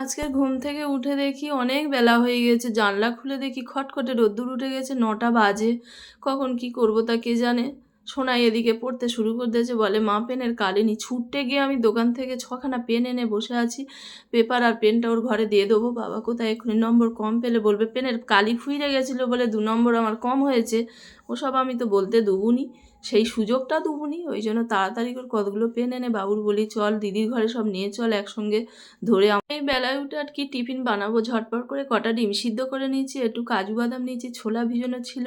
আজকে ঘুম থেকে উঠে দেখি অনেক বেলা হয়ে গেছে। জানলা খুলে দেখি খটখটে রোদ্দুর উঠে গেছে। নটা বাজে। কখন কি করব তা কে জানে? সোনাই এদিকে পড়তে শুরু করে দিয়েছে। বলে, মা, পেনের কালিনি ছুটতে গিয়ে আমি দোকান থেকে ছখানা পেন এনে বসে আছি। পেপার আর পেনটা ওর ঘরে দিয়ে দেবো। বাবা কোথায়? এক্ষুনি নম্বর কম পেলে বলবে, পেনের কালি ফুইরে গেছিল বলে দু নম্বর আমার কম হয়েছে। ওসব আমি তো বলতে দেবুনি সেই সুযোগটা দেবুনি, ওই জন্য তাড়াতাড়ি করে কতগুলো পেন এনে বাবুর বলি, চল দিদির ঘরে সব নিয়ে চল একসঙ্গে ধরে আমি বেলায় উঠে আর কি টিফিন বানাবো, ঝটপট করে কটা ডিম সিদ্ধ করে নিয়েছি, একটু কাজু বাদাম নিয়েছি, ছোলা ভিজানো ছিল,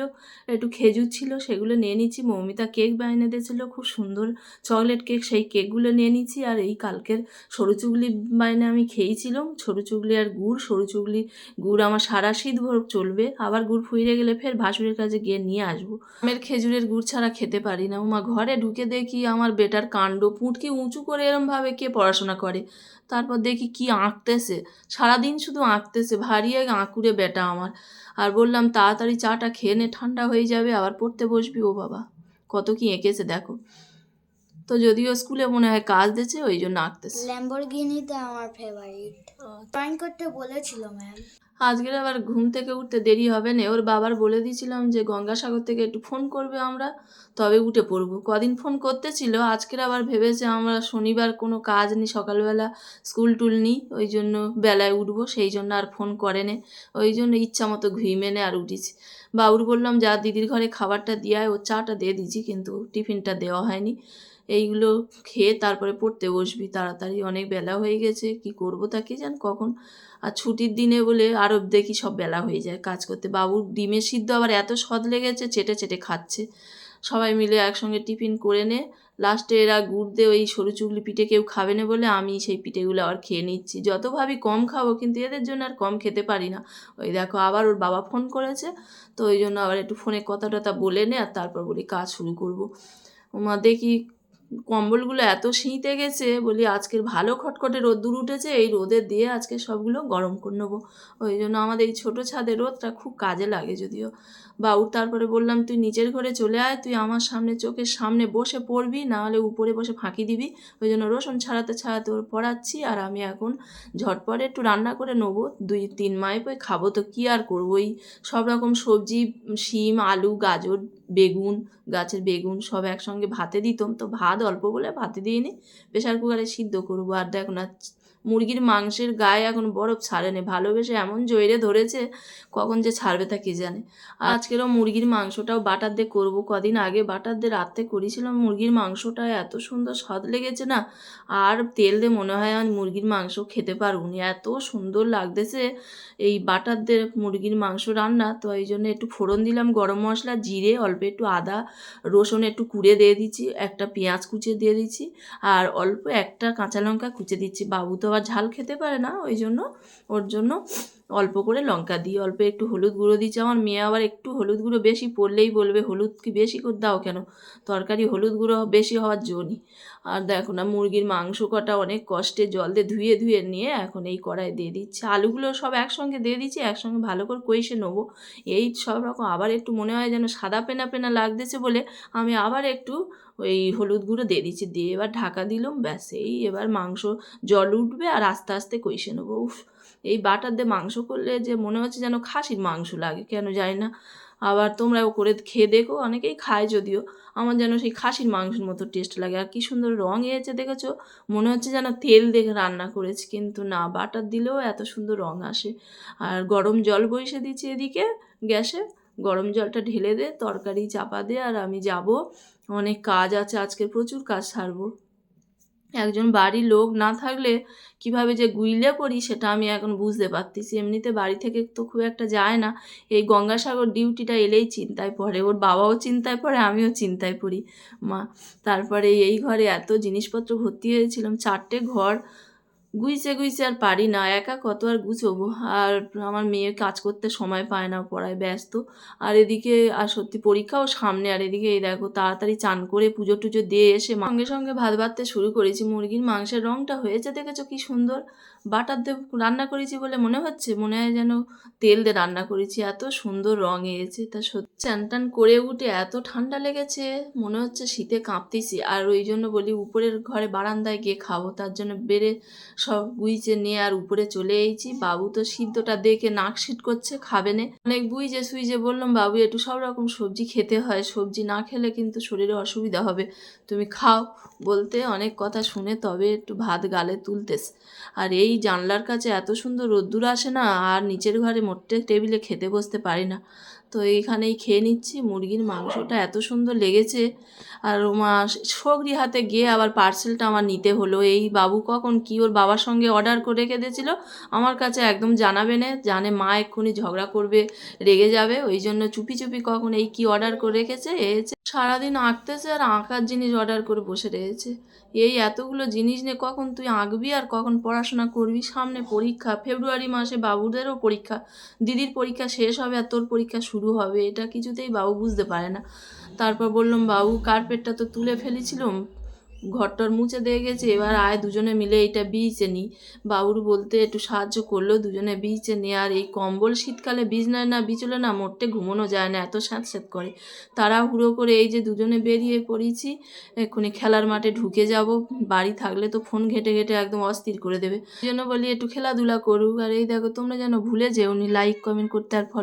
একটু খেজুর ছিল, সেগুলো নিয়ে নিচ্ছি মৌমিতা কেক বানিয়ে দিয়েছিলো, খুব সুন্দর চকলেট কেক, সেই কেকগুলো নিয়ে নিচ্ছি আর এই কালকের সরু চুগলি বাইনে আমি খেয়েছিলাম, সরু চুগলি আর গুড়, সরু চুগলি গুড় আমার সারা শীত ভর চলবে, আবার গুড় ফুইরে গেলে ফের ভাসুরের কাছে গিয়ে নিয়ে আসব, আমের খেজুরের গুড় ছাড়া খেতে পারি না। উমা ঘরে ঢুকে দেখি আমার বেটার কাণ্ড পুঁটকি উঁচু করে এরমভাবে কে পড়াশোনা করে। তারপর দেখি কি আঁকতেছে। সারাদিন শুধু আঁকতেছে, ভারী এক আঁকুড়ে বেটা আমার। আর বললাম, তাড়াতাড়ি চাটা খেয়ে নে, ঠান্ডা হয়ে যাবে, আবার পড়তে বসবি ও বাবা। কত কি এঁকেছে দেখো। তো যদিও স্কুলে মনে হয় কাজ দিয়েছে, ওই জন্য আঁকতেছে। ল্যাম্বরগিনিটা আমার ফেভারিট ড্রয়িং করতে বলেছিল ম্যাম আজকের আবার ঘুম থেকে উঠতে দেরি হবে না। ওর বাবার বলে দিয়েছিলাম যে, গঙ্গাসাগর থেকে একটু ফোন করবে আমরা, তবে উঠে পড়ব। কদিন ফোন করতেছিল, আজকের আবার ভেবেছে আমরা শনিবার কোনো কাজ নেই, সকালবেলা স্কুল টুল নিই, ওই জন্য বেলায় উঠবো, সেই জন্য আর ফোন করে নে। ওই জন্য ইচ্ছা মতো ঘুই মেনে আর উঠেছি। বাবুর বললাম, যা দিদির ঘরে খাবারটা দিয়ে, ও চাটা দিয়ে দিয়েছি, কিন্তু টিফিনটা দেওয়া হয়নি। এইগুলো খেয়ে তারপরে পড়তে বসবি। তাড়াতাড়ি অনেক বেলা হয়ে গেছে, কি করব তা কে জান কখন? আর ছুটির দিনে বলে আরও দেখি সব বেলা হয়ে যায় কাজ করতে। বাবুর ডিমের সিদ্ধ আবার এত সদ লেগেছে চেটে চেটে খাচ্ছে। সবাই মিলে একসঙ্গে টিফিন করে নে। লাস্টে এরা গুড় দিয়ে ওই সরু চুগলি পিঠে কেউ খাবে না বলে আমি সেই পিঠেগুলো আবার খেয়ে নিচ্ছি। যত ভাবি কম খাব, কিন্তু এদের জন্য আর কম খেতে পারি না। ওই দেখো আবার ওর বাবা ফোন করেছে, তো ওই জন্য আবার একটু ফোনে কথা টথা বলে নে আর তারপর বলি কাজ শুরু করব। ওমা দেখি কম্বলগুলো এত শীতে গেছে, বলি আজকের ভালো খটখটে রোদ্দুর উঠেছে, এই রোদে দিয়ে আজকে সবগুলো গরম করে নেব। ওই জন্য আমাদের এই ছোটো ছাদের রোদটা খুব কাজে লাগে যদিও। বাবুর তারপরে বললাম, তুই নিচের ঘরে চলে আয়, তুই আমার সামনে, চোখের সামনে বসে পড়বি না হলে উপরে বসে ফাঁকি দিবি। ওই জন্য রসুন ছাড়াতে ছাড়াতে ওর পড়াচ্ছি, আর আমি এখন ঝটপটে একটু রান্না করে নেব। দুই তিন মাইপ খাব তো কী আর করব? ওই সব রকম সবজি, শিম, আলু, গাজর বেগুন, গাছের বেগুন সব একসঙ্গে ভাতে দিতাম। তো ভাত অল্প বলে ভাতে দিয়ে নি প্রেশার কুকারে সিদ্ধ করব। আর দেখো না মুরগির মাংসের গায়ে এখন বরফ ছাড়েনি, ভালোবেসে এমন জৈরে ধরেছে, কখন যে ছাড়বে তা কে জানে। আজকেরও মুরগির মাংসটাও বাটার দিয়ে করব কদিন আগে, বাটার দিয়ে রাত্রে করেছিলাম, মুরগির মাংসটা এত সুন্দর স্বাদ লেগেছে না, আর তেল দিয়ে মনে হয় আমি মুরগির মাংস খেতে পারব না। এত সুন্দর লাগতেছে এই বাটার দিয়ে মুরগির মাংস রান্না, তো এই জন্য একটু ফোড়ন দিলাম, গরম মশলা, জিরে, অল্প একটু আদা, রসুন একটু কুড়ে দিয়ে দিচ্ছি, একটা পেঁয়াজ কুচে দিয়ে দিচ্ছি, আর অল্প একটা কাঁচা লঙ্কা কুচে দিচ্ছি। বাবু তো আবার ঝাল খেতে পারে না ওই জন্য ওর জন্য অল্প করে লঙ্কা দিই অল্প একটু হলুদ গুঁড়ো দিচ্ছি আমার মেয়ে আবার একটু হলুদ গুঁড়ো বেশি পড়লেই বলবে, হলুদ কি বেশি করে দাও কেন? তরকারি হলুদ গুঁড়ো বেশি হওয়ার জন্যই আর দেখো না, মুরগির মাংস কটা অনেক কষ্টে জল দিয়ে ধুয়ে ধুয়ে নিয়ে এখন এই কড়াই দিয়ে দিচ্ছি। আলুগুলো সব একসঙ্গে দিয়ে দিচ্ছি, একসঙ্গে ভালো করে কষে নেব। এই সব রকম আবার একটু মনে হয় যেন সাদা পেনা পেনা লাগতেছে বলে আমি আবার একটু ওই হলুদ গুঁড়ো দিয়ে দিচ্ছি। দিয়ে এবার ঢাকা দিলাম, ব্যাস। এই এবার মাংস জল উঠবে আর আস্তে আস্তে কষে নেব। উফ, এই বাটার দিয়ে মাংস করলে যে মনে হচ্ছে যেন খাসির মাংস লাগে, কেন জানি না। আবার তোমরাও করে খেয়ে দেখো, অনেকেই খায় যদিও। আমার যেন সেই খাসির মাংসের মতো টেস্ট লাগে। আর কি সুন্দর রঙ এসেছে দেখেছ? মনে হচ্ছে যেন তেল দেখে রান্না করেছি, কিন্তু না, বাটার দিলেও এত সুন্দর রঙ আসে। আর গরম জল বসে দিচ্ছি এদিকে গ্যাসে। গরম জলটা ঢেলে দে, তরকারি চাপা দে, আর আমি যাব। অনেক কাজ আছে, আজকে প্রচুর কাজ সারবো। একজন বাড়ির লোক না থাকলে কীভাবে যে গুইলে পড়ি সেটা আমি এখন বুঝতে পারতেছি। এমনিতে বাড়ি থেকে তো খুব একটা যায় না। এই গঙ্গাসাগর ডিউটিটা এলেই চিন্তায় পড়ে। ওর বাবাও চিন্তায় পড়ে, আমিও চিন্তায় পড়ি। মা, তারপরে এই ঘরে এত জিনিসপত্র ভর্তি হয়েছিলাম চারটে ঘর গুইছে গুইছে আর পারি না। একা কত আর গুছবো? আর আমার মেয়ে কাজ করতে সময় পায় না, পড়ায় ব্যস্ত। আর এদিকে, আর সত্যি পরীক্ষাও সামনে। আর এদিকে এই দেখো, তাড়াতাড়ি চান করে পুজো টুজো দিয়ে এসে সঙ্গে সঙ্গে ভাত ভাততে শুরু করেছি। মুরগির মাংসের রঙটা হয়েছে, দেখেছ কি সুন্দর? বাটার দিয়ে রান্না করেছি বলে মনে হচ্ছে? মনে হয় যেন তেল দিয়ে রান্না করেছি। এত সুন্দর রং এসেছে। তা সত্যি চান টান করে উঠে এত ঠান্ডা লেগেছে, মনে হচ্ছে শীতে কাঁপতেছি। আর ওই জন্য বলি উপরের ঘরে বারান্দায় গিয়ে খাব। তার জন্য বেড়ে সব গুইচে নিয়ে আর উপরে চলে এসেছি। বাবু তো সিদ্ধটা দেখে নাক সিট করছে, খাবে না। অনেক বুঝে সুইজে বললাম, বাবু, একটু সব রকম সবজি খেতে হয়। সবজি না খেলে কিন্তু শরীরে অসুবিধা হবে। তুমি খাও। বলতে অনেক কথা শুনে তবে একটু ভাত গালে তুলতেস আর এই জানলার কাছে এত সুন্দর রোদ্দুর আসে না, আর নিচের ঘরে মোটে টেবিলে খেতে বসতে পারি না। তো এইখানেই খেয়ে নিচ্ছি, মুরগির মাংসটা এত সুন্দর লেগেছে। আর মা সগরি হাতে গিয়ে আবার পার্সেলটা আমার নিতে হলো। এই বাবু কখন কি ওর বাবার সঙ্গে অর্ডার করে রেখে দিয়েছিল আমার কাছে একদম জানাবে না। জানে মা এক্ষুনি ঝগড়া করবে, রেগে যাবে। ওই জন্য চুপি চুপি কখন এই কি অর্ডার করে রেখেছে এসে সারাদিন আঁকতেছে আর আঁকার জিনিস অর্ডার করে বসে রয়েছে। এই এতগুলো জিনিস নিয়ে কখন তুই আঁকবি আর কখন পড়াশোনা করবি? সামনে পরীক্ষা, ফেব্রুয়ারি মাসে বাবুদেরও পরীক্ষা, দিদির পরীক্ষা শেষ হবে আর তোর পরীক্ষা শুরু হবে। এটা কিছুতেই বাবু বুঝতে পারে না। তারপর বললাম, বাবু কার্পেটটা তো তুলে ফেলেছিলাম। ঘরটর মুছে দিয়ে গেছে, এবার আয় দুজনে মিলে এইটা বিচে নিই। বাবুর বলতে একটু সাহায্য করল, দুজনে বিচে নিয়ে আর এই কম্বল শীতকালে বীজ নেয় না বিচলে না মোটে ঘুমোনো যায় না, এত স্যাঁত স্যাঁত করে। তারা হুড়ো করে এই যে দুজনে বেরিয়ে পড়েছি, এক্ষুনি খেলার মাঠে ঢুকে যাব। বাড়ি থাকলে তো ফোন ঘেটে ঘেটে একদম অস্থির করে দেবে। জন্য বলি একটু খেলাধুলা করুক, আর এই দেখো তোমরা যেন ভুলে যেওনি লাইক কমেন্ট করতে আর ফলো